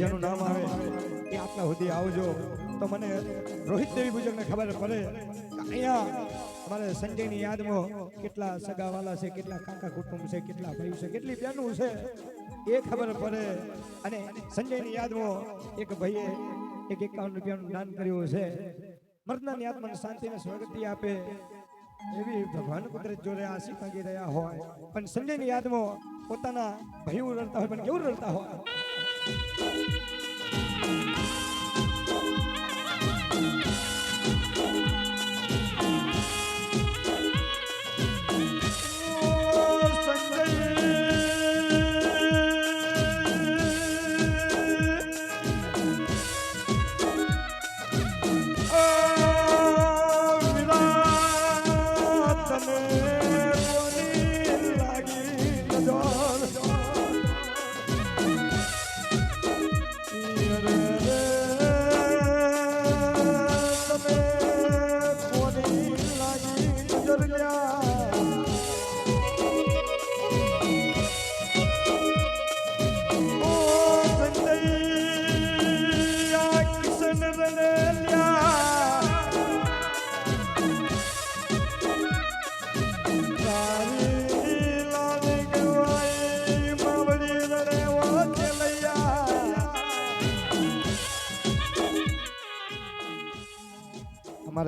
જેનું નામ આવે, એ આટલા સુધી આવજો. તો મને રોહિત દેવી પૂજકને ખબર પડે અહીંયા અમારે સંજયની યાદમાં કેટલા સગાવાલા છે, કેટલા કાકા કુટુંબ છે, કેટલા ભાઈ છે, કેટલી બહેનું છે, એ ખબર પડે. અને સંજયની યાદમાં એક ભાઈએ એક એકાવન રૂપિયાનું દાન કર્યું છે. મર્દનાની આત્માને શાંતિને સ્વગતિ આપે. એવી ભગવાન કુદરત જોડે આશી માંગી રહ્યા હોય. પણ સંજયની યાદમાં પોતાના ભાઈઓ રડતા હોય, પણ કેવું રડતા હોય?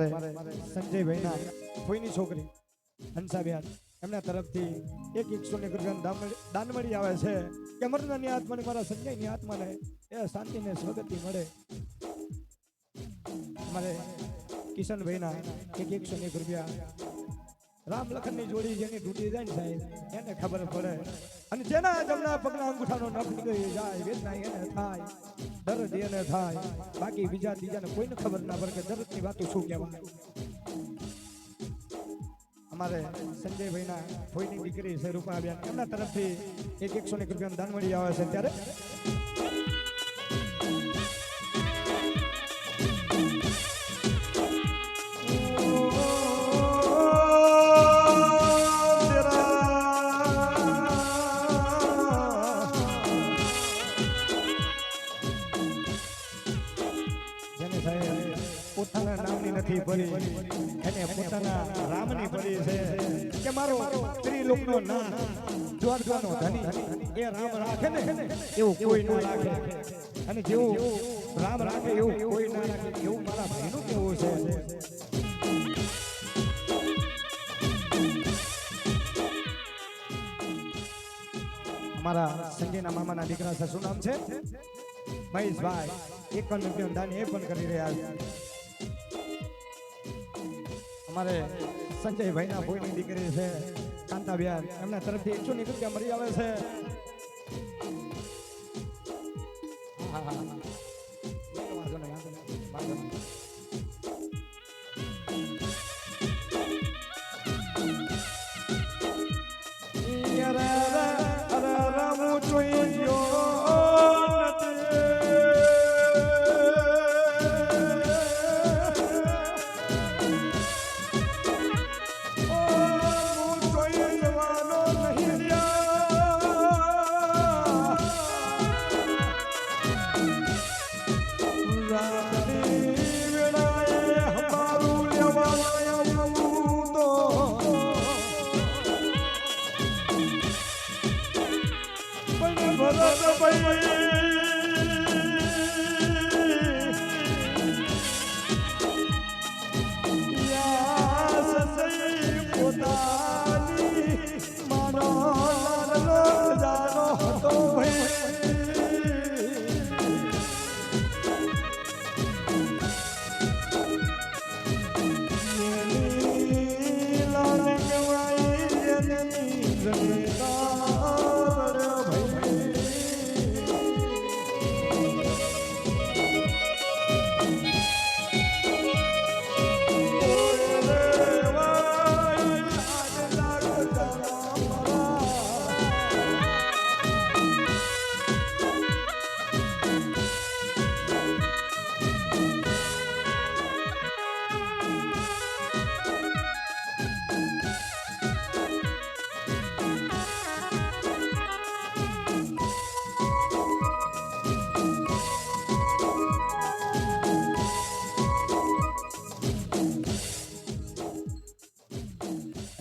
અમારે સંજયભાઈના કોઈની છોકરી, હંસાબેન. એમના તરફથી એક એકસો ને રૂપિયાનું દાન મળી- આવે છે. કે મરનાની આત્માને મારા સંજયની આત્માને એ શાંતિને સ્વગતિ મળે. અમારે કિશનભાઈના એક એકસો ને રૂપિયા. રામ લખનની જોડી જેની તૂટી જાય ને સાહેબ, એને ખબર પડે. અને જેના જમણા પગના અંગૂઠાનો નખ ગઈ જાય વેદના એને થાય, દર્દ એને થાય. બાકી બીજા ત્રીજાને કોઈને ખબર ના પડે કે દર્દની વાતો શું કહેવાય. અમારે સંજયભાઈના ભોઈની દીકરી છે રૂપાબેન. એમના તરફથી એક એકસો એક રૂપિયાનું દાન મળી આવે છે ત્યારે પોતાના નામની નથી ભરી, એને પોતાના રામની ભરી છે. કે મારો ત્રિલોકનો નામ દ્વારકાનો ધની એ રામ રાખે ને, એવું કોઈ ન રાખે. અને જેવું રામ રાખે, એવું કોઈ ના રાખે, એવું મારા ભાઈનું કેવું છે. મારા સંજયના મામાના દીકરા છે શું નામ છે મહેશભાઈ. એક પણ દાન એ પણ કરી રહ્યા છે. અમારે સંજયભાઈના ભોયની દીકરી છે કાંતાબેન એમના તરફથી એકસો નીકળી મરી આવે છે. હા, હા,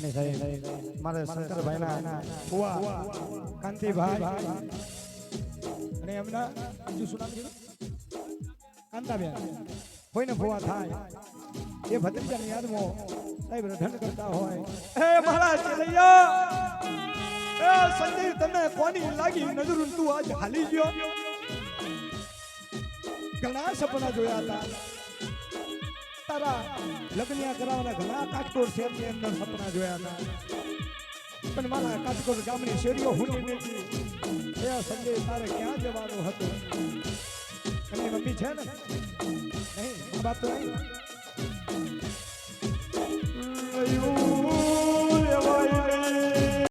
અને સાહેબ મારે શંકરભાઈના ફુવા, કાંતિભાઈ અને એમના બીજું શું નામ કાંતાબેન. કોઈને ફુવા થાય. એ ભત્રીજાની યાદમાં સાહેબ રઢન કરતા હોય. હે મારા ચલૈયા એ સંદીપ તને કોની લાગી નજર? તું આજ હાલી ગયો. ઘણા સપના જોયા હતા. તારા લગ્નિયા કરાવવાના ઘણા કાટકોર શહેરની અંદર સપના જોયા હતા. પણ મારા કાટકોર ગામની શેરીઓ હુની મેલી એ સંજય તારે ક્યાં જવાનું હતું? અને મમ્મી છે ને? નહીં બાપ તો નહીં.